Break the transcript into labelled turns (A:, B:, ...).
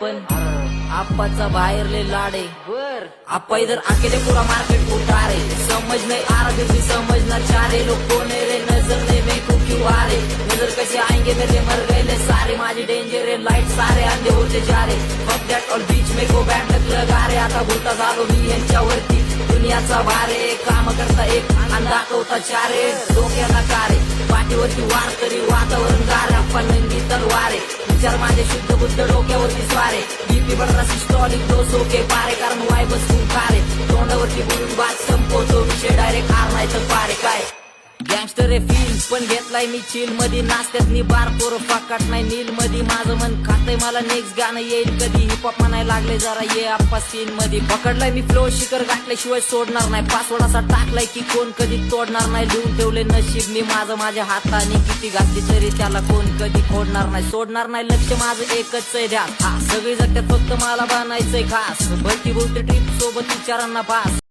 A: पण आप्पाचा बाहेरले लाडे.
B: बर
A: आप्पा इधर अकेले पुरा मार्केट उतारे. समज नाही आ रहा फिर भी समझना चाह लोग रे नजर नहीं मैं को क्यों आ रहे नजर कैसे आएंगे मेरे मर गए सारे. माझी डेंजर रे लाइट सारे अंधे होते जा रे फक दॅट ऑल बीच में को बँड लगा रे आता भूता झालो मी यांच्यावरती. दुनियाचा भारे काम करता एक आणि दाखवता चारे. डोक्याला कारे. पाठीवरती वार तरी वातावरण गारे. आपण विचार माझे शुद्ध बुद्ध डोक्यावरती स्वारे बीपी बडरा सिस्टॉलिक डोस ओके पारे कारण वाय बसून खारे तोंडावरती बोलून बात गँगस्टर आहे फील पण घेतलाय मी चिल मधी नाश्त्यात मी बार पोर फाकाट नाही नील मधी माझं मन खातंय मला नेक्स्ट गाणं येईल. कधी हिपॉप म्हणायला लागले जरा ये आप्पा सीन मध्ये पकडलाय मी फ्लो शिकर गाठल्याशिवाय सोडणार नाही. पासवर्ड असा टाकलाय की कोण कधी तोडणार नाही. लिहून ठेवले नशीब मी माझं माझ्या हाताने. किती घातली तरी त्याला कोण कधी फोडणार नाही. सोडणार नाही लक्ष माझं एकच आहे ध्यान. हा सगळी जगत्यात फक्त मला बनायचंय खास. भलती बोलते ट्रिप सोबत विचारांना पास.